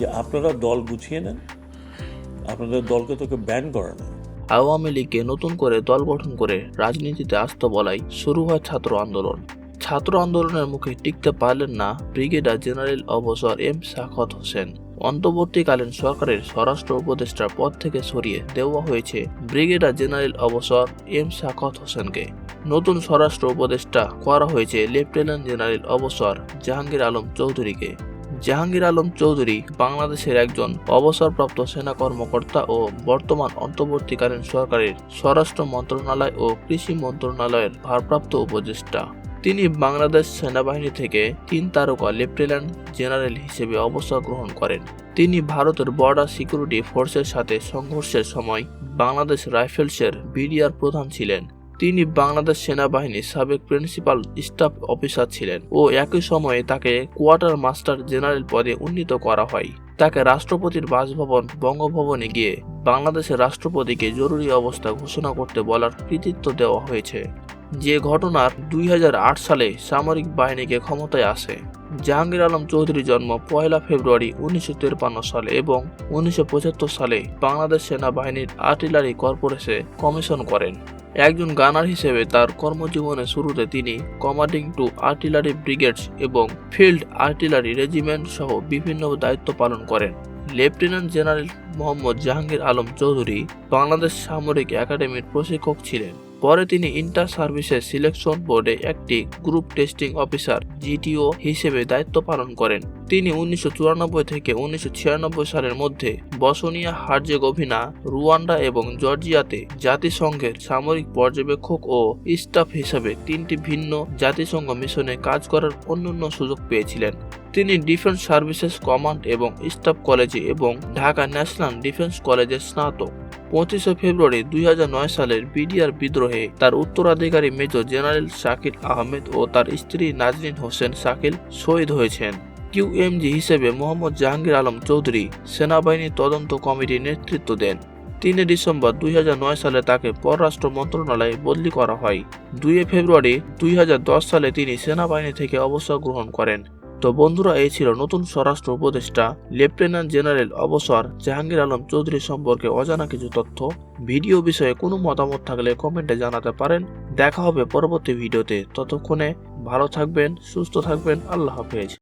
যে আপনারা দল গুছিয়ে নেন, আপনাদের দলকে তোকে ব্যান করে না আওয়ামী লীগকে নতুন করে দল গঠন করে রাজনীতিতে আসতে বলাই শুরু হয় ছাত্র আন্দোলন। ছাত্র আন্দোলনের মুখে টিকতে পারলেন না ব্রিগেডিয়ার জেনারেল অবসর এম সাখত হোসেন। অন্তর্বর্তীকালীন সরকারের স্বরাষ্ট্র উপদেষ্টার পদ থেকে সরিয়ে দেওয়া হয়েছে ব্রিগেডিয়ার জেনারেল অবসর এম সাখত হোসেনকে। নতুন স্বরাষ্ট্র উপদেষ্টা করা হয়েছে লেফটেন্যান্ট জেনারেল অবসর জাহাঙ্গীর আলম চৌধুরীকে। জাহাঙ্গীর আলম চৌধুরী বাংলাদেশের একজন অবসরপ্রাপ্ত সেনা কর্মকর্তা ও বর্তমান অন্তর্বর্তীকালীন সরকারের স্বরাষ্ট্র মন্ত্রণালয় ও কৃষি মন্ত্রণালয়ের ভারপ্রাপ্ত উপদেষ্টা। তিনি বাংলাদেশ সেনাবাহিনী থেকে তিন তারকা লেফটেন্যান্ট জেনারেল হিসেবে অবসর গ্রহণ করেন। তিনি ভারতের বর্ডার সিকিউরিটি ফোর্সের সাথে সংঘর্ষের সময় বাংলাদেশ রাইফেলসের বিডিআর প্রধান ছিলেন। তিনি বাংলাদেশ সেনাবাহিনীর সাবেক প্রিন্সিপাল স্টাফ অফিসার ছিলেন ও একই সময়ে তাকে কোয়ার্টার মাস্টার জেনারেল পদে উন্নীত করা হয়। তাকে রাষ্ট্রপতির বাসভবন, বঙ্গভবনে গিয়ে বাংলাদেশের রাষ্ট্রপতিকে জরুরি অবস্থা ঘোষণা করতে বলার কৃতিত্ব দেওয়া হয়েছে। যে ঘটনার দুই হাজার আট সালে সামরিক বাহিনীকে ক্ষমতায় আসে, জাহাঙ্গীর আলম চৌধুরীর জন্ম পয়লা ফেব্রুয়ারি উনিশশো সালে এবং উনিশশো পঁচাত্তর সালে বাংলাদেশ সেনাবাহিনীর আর্টিলারি কর্পোরেশনে কমিশন করেন। একজন গানার হিসেবে তার কর্মজীবনের শুরুতে তিনি কমান্ডিং টু আর্টিলারি ব্রিগেডস এবং ফিল্ড আর্টিলারি রেজিমেন্ট সহ বিভিন্ন দায়িত্ব পালন করেন। লেফটেন্যান্ট জেনারেল মোহাম্মদ জাহাঙ্গীর আলম চৌধুরী বাংলাদেশ সামরিক একাডেমির প্রশিক্ষক ছিলেন। পরে তিনি ইন্টার সার্ভিসেস সিলেকশন বোর্ডে একটি গ্রুপ টেস্টিং অফিসার, জিটিও হিসেবে দায়িত্ব পালন করেন। তিনি উনিশশো চুরানব্বই থেকে উনিশশো ছিয়ানব্বই সালের মধ্যে বসনিয়া হার্জেগোভিনা রুয়ান্ডা এবং জর্জিয়াতে জাতিসংঘের সামরিক পর্যবেক্ষক ও স্টাফ হিসেবে তিনটি ভিন্ন জাতিসংঘ মিশনে কাজ করার অন্যান্য সুযোগ পেয়েছিলেন। তিনি ডিফেন্স সার্ভিসেস কমান্ড এবং স্টাফ কলেজে এবং ঢাকা ন্যাশনাল ডিফেন্স কলেজের স্নাতক। পঁচিশে ফেব্রুয়ারি দুই হাজার নয় সালের বিডিআর বিদ্রোহে তার উত্তরাধিকারী মেজর জেনারেল শাকিল আহমেদ ও তার স্ত্রী নাজরিন হোসেন শাকিল শহীদ হয়েছেন। কিউএমজি হিসেবে মোহাম্মদ জাহাঙ্গীর আলম চৌধুরী সেনাবাহিনী তদন্ত কমিটির নেতৃত্ব দেন। তিনে ডিসেম্বর দুই হাজার নয় সালে তাকে পররাষ্ট্র মন্ত্রণালয়ে বদলি করা হয়। দুই ফেব্রুয়ারি দুই হাজার দশ সালে তিনি সেনাবাহিনী থেকে অবসর গ্রহণ করেন। তো বন্ধুরা, এই ছিল নতুন স্বরাষ্ট্র উপদেষ্টা, লেফটেন্যান্ট জেনারেল অবসর জাহাঙ্গীর আলম চৌধুরী সম্পর্কে অজানা কিছু তথ্য। ভিডিও বিষয়ে কোনো মতামত থাকলে কমেন্টে জানাতে পারেন। দেখা হবে পরবর্তী ভিডিওতে। ততক্ষণে ভালো থাকবেন, সুস্থ থাকবেন। আল্লাহ হাফেজ।